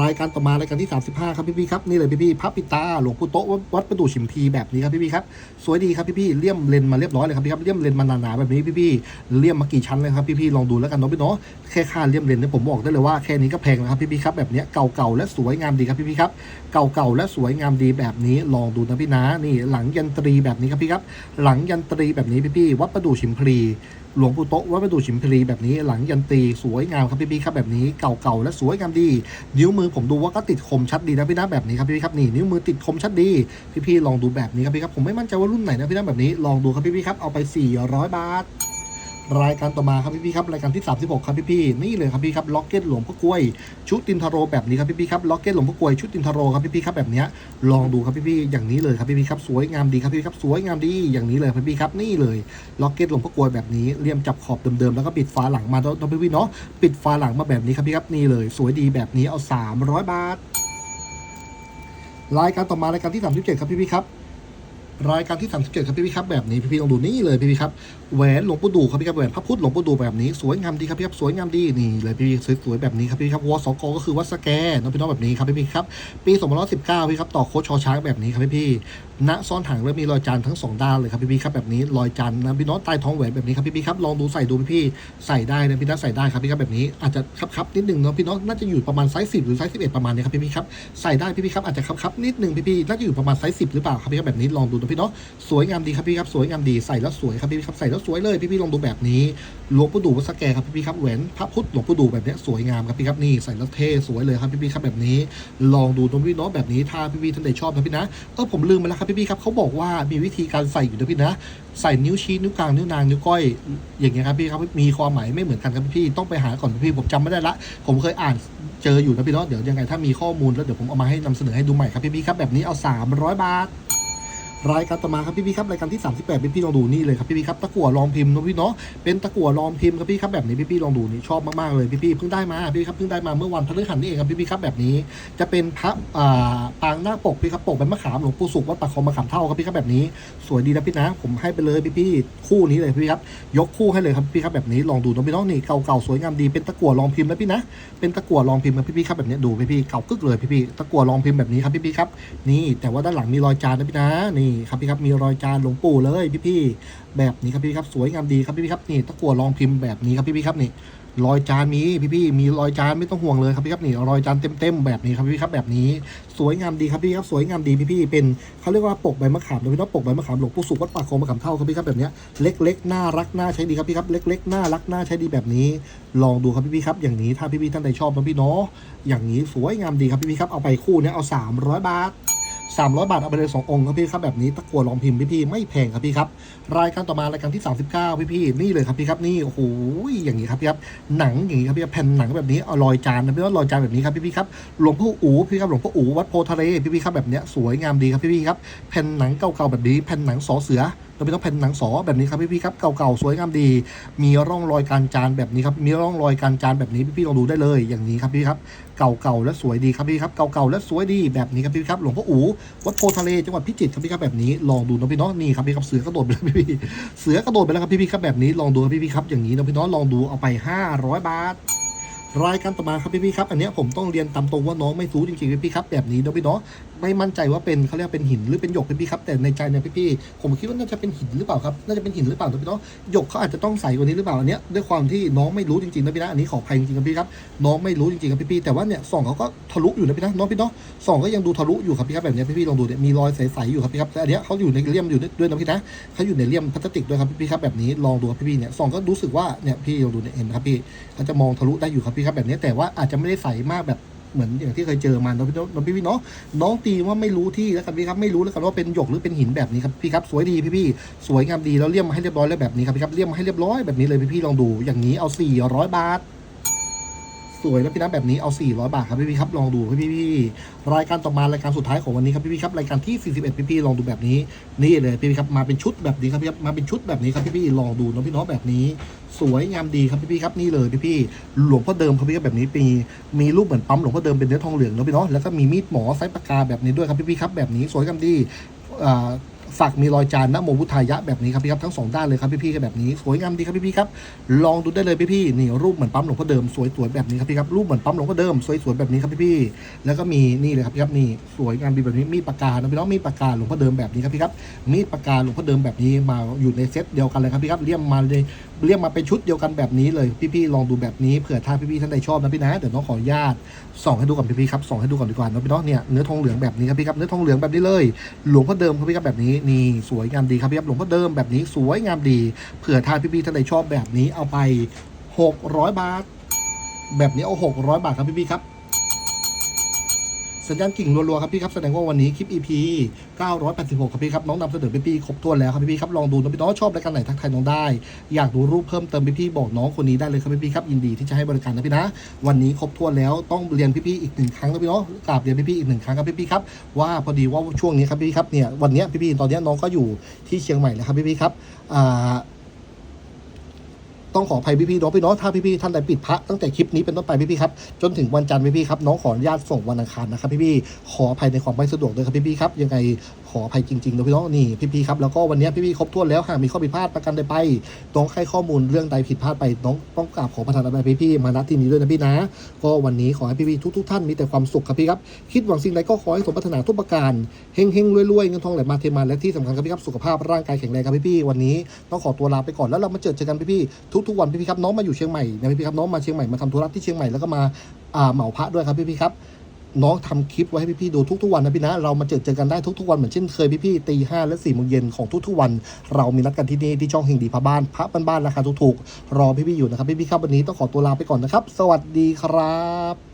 รายการต่อมารายการที่ 35 ครับพี่พี่ครับนี่เลยพี่พี่พระปิตาหลวงปู่โตะวัดประดู่ฉิมพีแบบนี้ครับพี่พี่ครับสวยดีครับพี่พี่เลี่ยมเลนมาเรียบร้อยเลยครับพี่ครับเลี่ยมเลนมาหนาๆแบบนี้พี่พี่เลี่ยมมากี่ชั้นเลยครับพี่พี่ลองดูแล้วกันเนาะพี่เนาะแค่ค่าเลี่ยมเลนเนี่ยผมบอกได้เลยว่าแค่นี้ก็แพงแล้วครับพี่พี่ครับแบบเนี้ยเก่าๆและสวยงามดีครับพี่พี่ครับเก่าๆและสวยงามดีแบบนี้ลองดูนะพี่นะนี่หลังยันตรีแบบนี้ครับพี่ครับหลังยันตรีแบบนี้พี่พี่วัดประดู่ฉิมพลี หลวงปู่โตะวัดประดู่ฉิมพลีแบบนี้หลังยันตีสวยงามครับพี่พี่ครับแบบนี้เก่าๆและสวยงามดี นิ้วมือผมดูว่าก็ติดคมชัดดีนะพี่นะแบบนี้ครับพี่พี่ครับนี่นิ้วมือติดคมชัดดี พี่พี่ลองดูแบบนี้ครับพี่ครับผมไม่มั่นใจว่ารุ่นไหนนะพี่นะแบบนี้ลองดูครับพี่พี่ครับเอาไป 400 บาท รายการต่อมาครับพี่พี่ครับรายการที่ 36 ครับพี่พี่นี่เลยครับพี่ครับล็อกเก็ตหลวงพ่อกล้วยชุดตินทาโรแบบนี้ครับพี่พี่ครับล็อกเก็ตหลวงพ่อกล้วยชุดตินทาโรครับพี่พี่ครับแบบนี้ลองดูครับพี่พี่อย่างนี้เลยครับพี่พี่ครับสวยงามดีครับพี่พี่ครับสวยงามดีอย่างนี้เลยพี่พี่ครับนี่เลยล็อกเก็ตหลวงพ่อกล้วยแบบนี้เลี่ยมจับขอบเดิมๆแล้วก็ปิดฝาหลังมาเนาะพี่พี่เนาะปิดฝาหลังมาแบบนี้ครับพี่ครับนี่เลย สวยดีแบบนี้เอา 300 บาท รายการต่อมารายการที่37ครับพี่พี่ครับรายการที่ 37 ครับพี่พี่ครับแบบนี้พี่พี่ลองดูนี่เลยพี่พี่ครับ แหวนหลวงปู่ดูครับพี่ครับแหวนพระพุทธหลวงปู่ดูแบบนี้สวยงามดีครับพี่ครับสวยงามดีนี่เลยพี่พี่สวยๆแบบนี้ครับพี่ครับวสกก็คือวัดสแกน้องพี่น้องแบบนี้ครับพี่ครับปี2519พี่ครับต่อโคชอช้างแบบนี้ครับพี่พี่ณซ่อนถังแล้วมีรอยจานทั้งสองด้านเลยครับพี่พี่ครับแบบนี้รอยจานนะพี่น้องใต้ท้องแหวนแบบนี้ครับพี่พี่ครับลองดูใส่ดูพี่พี่ใส่ได้นะพี่น้องใส่ได้ครับพี่ครับแบบนี้อาจจะครับๆนิดนึงเนาะพี่น้องน่าจะอยู่ประมาณไซส์10หรือไซส์11ประมาณนี้ครับพี่พี่ครับใส่ได้พี่พี่ครับอาจจะครับๆนิดนึงพี่พี่น่าจะอยู่ประมาณไซส์10หรือเปล่าครับพี่ครับแบบนี้ลองดูนะพี่เนาะสวยงามดีครับพี่ครับสวยงามดีใส่แล้วสวยครับพี่ครับใส่แล้วสวยเลยพี่พี่ลองดูแบบนี้หลวงปู่ดูวัดสแกครับพี่พี่ครับแหวนพระพุทธหลวงปู่ดูแบบนี้สวยงามครับพี่ครับนี่ใส่แล้วเท่สวยเลยครับพี่พี่ครับแบบนี้ ลองดูตรงพี่เนาะแบบนี้ถ้าพี่พี่ท่านใดชอบนะพี่นะเออผมลืมไปแล้วครับพี่พี่ครับเขาบอกว่ามีวิธีการใส่อยู่นะพี่นะ ใส่นิ้วชี้นิ้วกลางนิ้วนางนิ้วก้อยอย่างเงี้ยครับพี่ครับมีความหมายไม่เหมือนกันครับพี่ต้องไปหาก่อนพี่ผมจำไม่ได้ละ ผมเคยอ่านเจออยู่นะพี่เนาะเดี๋ยวยังไงถ้ามีข้อมูลแล้วเดี๋ยวผมเอามาให้นำเสนอให้ดูใหม่ครับพี่พี่ครับแบบนี้เอา 300 บาท รายการต่อมาครับพี่พี่ครับรายการที่ 38พี่พี่ลองดูนี่เลยครับพี่พี่ครับตะกั่วลองพิมพ์นะพี่เนาะเป็นตะกั่วลองพิมพ์ครับพี่ครับแบบนี้พี่พี่ลองดูนี่ชอบมากๆเลยพี่พี่เพิ่งได้มาพี่ครับเพิ่งได้มาเมื่อวันพฤหัสนี่เองครับพี่พี่ครับแบบนี้ จะเป็นพระอ่าปางหน้าปกพี่ครับปกเป็นมะขามหลวงปู่สุขวัดปากคลองมะขามเท่าครับพี่ครับแบบนี้ สวยดีนะพี่นะ ผมให้ไปเลยพี่พี่คู่นี้เลยพี่ครับยกคู่ให้เลยครับพี่ครับแบบนี้ลองดูนะพี่เน้องนี่เก่าๆสวยงามดีเป็นตะกั่วลองพิมพ์นะพี่นะเป็นตะกั่วลองพิมพ์นะพี่พี่ครับแบบนี้ดูพี่พี่เก่ากึกเลยพี่พี่ตะกั่วลองพิมพ์แบบนี้ครับพี่พี่ครับนี่แต่ว่าด้านหลังมีรอยจานนะพี่นะนี่ครับพี่ครับมีรอยจานหลวงปู่เลยพี่พี่แบบนี้ครับพี่ครับสวยงามดีครับพี่พี่ครับนี่ตะกั่วลองพิมพ์แบบนี้ครับพี่พี่ครับนี่รอยจานมีพี่พี่ๆมีรอยจานไม่ต้องห่วงเลยครับพี่ครับนี่รอยจานเต็มๆแบบนี้ครับพี่ครับแบบนี้ สวยงามดีครับพี่ครับสวยงามดีพี่พี่ๆเป็นเขาเรียกว่าปกใบมะขามเลยพี่น้องปกใบมะขามหลวงปู่สุขวัดปากคลองมะขามเท่าครับพี่ครับแบบนี้เล็กๆน่ารักน่าใช้ดีครับพี่ครับเล็กๆน่ารักน่าใช้ดีแบบนี้ ลองดูครับพี่พี่ๆครับอย่างนี้ถ้าพี่พี่ๆท่านใดชอบนะพี่เนาะอย่างนี้สวยงามดีครับพี่พี่ๆครับเอาไปคู่เนี้ยเอา 300 บาท 300 บาท เอาไปเลย2องค์ครับพี่ครับแบบนี้ตะกัวลองพิมพ์พี่พี่ๆไม่แพงครับพี่ครับรายการต่อมารายการที่ 39 พี่พี่ๆนี่เลยครับพี่ครับนี่โอ้โหอย่างนี้ครับพี่ครับหนังอย่างนี้ครับพี่ครับแผ่นหนังแบบนี้อลอยจานนะพี่ว่ารอยจานแบบนี้ครับพี่พี่ๆครับหลวงพ่ออู๋พี่ครับหลวงพ่ออู๋วัดโพทะเลพี่พี่ๆครับแบบเนี้ยสวยงามดีครับพี่พี่ๆครับแผ่นหนังเก่าๆแบบนี้แผ่นหนังสอเสือ เราไม่ต้องแผ่นหนังสอแบบนี้ครับพี่พี่ๆครับเก่าๆสวยงามดี มีร่องรอยการจานแบบนี้ครับมีร่องรอยการจานแบบนี้พี่พี่ๆลองดูได้เลยอย่างนี้ครับพี่ครับเก่าๆและสวยดีครับพี่ครับเก่าๆและสวยดีแบบนี้ครับพี่ครับหลวงพ่ออู๋วัดโพทะเลจังหวัดพิจิตรครับพี่ครับแบบนี้ลองดูนะพี่เน้องนี่ครับพี่ครับเสือกระโดดไปแล้วพี่พี่เสือกระโดดไปแล้วครับพี่พี่ครับแบบนี้ลองดูครับพี่พี่ครับอย่างนี้นะพี่เน้องลองดูเอาไป 500 บาทรายการต่อมาครับพี่พี่ครับ อันนี้ผมต้องเรียนตามตรงว่าน้องไม่รู้จริงๆพี่พี่ครับแบบนี้นะพี่เนาะ ไม่มั่นใจว่าเป็นเขาเรียกว่าเป็นหินหรือเป็นหยกพี่พี่ครับ แต่ในใจเนี่ยพี่พี่ผมคิดว่าน่าจะเป็นหินหรือเปล่าครับน่าจะเป็นหินหรือเปล่านะพี่เนาะหยกเขาอาจจะต้องใสกว่านี้หรือเปล่าอันเนี้ยด้วยความที่น้องไม่รู้จริงๆนะพี่นะอันนี้ขออภัยจริงๆครับพี่ครับน้องไม่รู้จริงๆครับพี่พี่แต่ว่าเนี่ยส่องเขาก็ทะลุอยู่นะพี่นะน้องพี่เนาะส่องก็ยังดูทะลุอยู่ครับพี่ครับแบบนี้พี่พี่ลองดูเนี่ยมีรอยใสๆอยู่ครับพี่ครับแต่อันเนี้ยเขาอยู่ในเลี่ยมอยู่ด้วยนะพี่นะเขาอยู่ในเลี่ยมพลาสติกด้วยครับพี่พี่ครับแบบนี้ลองดูครับพี่พี่เนี่ยส่องก็รู้สึกว่าเนี่ยพี่ลองดูเนี่ยเห็นครับพี่เขาจะมองทะลุได้อยู่ครับพี่ครับแบบนี้แต่ว่าอาจจะไม่ได้ใสมากแบบ เหมือนอย่างที่เคยเจอมาเนาะพี่น้องพี่พี่เนาะน้องตีว่าไม่รู้ที่แล้วกันพี่ครับไม่รู้แล้วกันว่าเป็นหยกหรือเป็นหินแบบนี้ครับพี่ครับสวยดีพี่พี่สวยงามดีแล้วเลี่ยมมาให้เรียบร้อยแล้วแบบนี้ครับพี่ครับเลี่ยมมาให้เรียบร้อยแบบนี้เลยพี่พี่ลองดูอย่างนี้เอา400บาท สวยแล้วพี่นะแบบนี้เอา 400 บาทครับพี่พี่ครับลองดูพี่พี่พี่รายการต่อมารายการสุดท้ายของวันนี้ครับพี่พี่ครับรายการที่ 41 พี่พี่ลองดูแบบนี้นี่เลยพี่พี่ครับมาเป็นชุดแบบนี้ครับพี่ครับมาเป็นชุดแบบนี้ครับพี่พี่ลองดูเนาะพี่เนาะแบบนี้ สวยงามดีครับพี่พี่ครับนี่เลยพี่พี่หลวงพ่อเดิมครับพี่ครับแบบนี้มีมีรูปเหมือนปั๊มหลวงพ่อเดิมเป็นเนื้อทองเหลืองเนาะพี่เนาะแล้วก็มีมีดหมอไซส์ปากกาแบบนี้ด้วยครับพี่พี่ครับแบบนี้สวยงามดี สักมีรอยจานนะโมพุทธายะแบบนี้ครับพี่ครับทั้งสองด้านเลยครับพี่พี่ก็แบบนี้สวยงามดีครับพี่พี่ครับลองดูได้เลยพี่พี่นี่รูปเหมือนปั๊มหลวงพ่อเดิมสวยๆแบบนี้ครับพี่ครับรูปเหมือนปั๊มหลวงพ่อเดิมสวยๆแบบนี้ครับพี่พี่แล้วก็มีนี่เลยครับพี่ครับนี่สวยงามดีแบบนี้มีปากกานะพี่น้องมีปากกาหลวงพ่อเดิมแบบนี้ครับพี่ครับมีปากกาหลวงพ่อเดิมแบบนี้มาอยู่ในเซตเดียวกันเลยครับพี่ครับเลี่ยมมาเลย เรียกมาเป็นชุดเดียวกันแบบนี้เลยพี่ๆลองดูแบบนี้เผื่อถ้าพี่ๆท่านใดชอบนะพี่นะเดี๋ยวน้องขออนุญาตส่องให้ดูก่อนพี่ๆครับส่องให้ดูก่อนดีกว่านะพี่เนาะเนี่ยเนื้อทองเหลืองแบบนี้ครับพี่ครับเนื้อทองเหลืองแบบนี้เลย หลวงพ่อเดิมครับพี่ครับแบบนี้นี่สวยงามดีครับพี่ครับหลวงพ่อเดิมแบบนี้สวยงามดีเผื่อถ้าพี่ๆท่านใดชอบแบบนี้เอาไป 600 บาท แบบนี้เอา 600 บาทครับพี่ๆครับ สัญญาณกิ่งรัวๆครับพี่ครับแสดงว่าวันนี้คลิป EP 986 ครับพี่ครับน้องนำเสนอพี่ๆครบถ้วนแล้วครับพี่ครับลองดูนะพี่น้องชอบรายการไหนทักทายน้องได้ อยากดูรูปเพิ่มเติมพี่ๆบอกน้องคนนี้ได้เลยครับพี่ๆครับยินดีที่จะให้บริการนะพี่นะวันนี้ครบถ้วนแล้วต้องเรียนพี่ๆอีกหนึ่งครั้งนะพี่เนาะกราบเรียนพี่ๆอีกหนึ่งครั้งครับพี่ๆครับว่าพอดีว่าช่วงนี้ครับพี่ครับเนี่ยวันนี้ยพี่ๆตอนนี้น้องก็อยู่ที่เชียงใหม่แล้วครับพี่ๆครับอ่า ต้องขออภัยพี่ๆเนาะพี่เนาะถ้าพี่ๆท่านใดปิดพระตั้งแต่คลิปนี้เป็นต้นไปพี่ๆครับจนถึงวันจันทร์พี่ๆครับน้องขออนุญาตส่งวันอังคารนะครับพี่ๆขออภัยในความไม่สะดวกด้วยครับพี่ๆครับยังไงขออภัยจริงๆนะพี่เนาะนี่พี่ๆครับแล้วก็วันนี้พี่ๆครบถ้วนแล้วหากมีข้อผิดพลาดประกันใดไปน้องให้ข้อมูลเรื่องใดผิดพลาดไปน้องต้องกราบขอประทานอภัยพี่ๆมาณที่นี้ด้วยนะพี่นะ ก็วันนี้ขอให้พี่ๆทุกๆท่านมีแต่ความสุขครับพี่ครับคิดหวังสิ่งใดก็ขอให้สมปรารถนาทุกประการเฮงๆรวยๆเงินทองไหลมาเทมาและที่สำคัญครับพี่ครับสุขภาพร่างกายแข็งแรงครับพี่ๆวันนี้ต้องขอตัวลาไปก่อนแล้วเรามาเจอเจอกันพี่ๆทุกๆวันพี่พี่ครับน้องมาอยู่เชียงใหม่นะพี่พี่ครับน้องมาเชียงใหม่มาทำธุระที่เชียงใหม่แล้วก็มาอ่าเหมาพระด้วยครับพี่พี่ครับน้องทำคลิปไว้ให้พี่ๆดูทุกๆวันนะพี่นะเรามาเจอเจอกันได้ทุกๆวันเหมือนเช่นเคยพี่ๆตีห้าและสี่โมงเย็นของทุกๆวัน เรามีนัดกันที่นี่ที่ช่องเฮงดีพระบ้านพระบ้านๆราคาถูกๆรอพี่ๆอยู่นะครับพี่ๆครับวันนี้ต้องขอตัวลาไปก่อนนะครับ สวัสดีครับ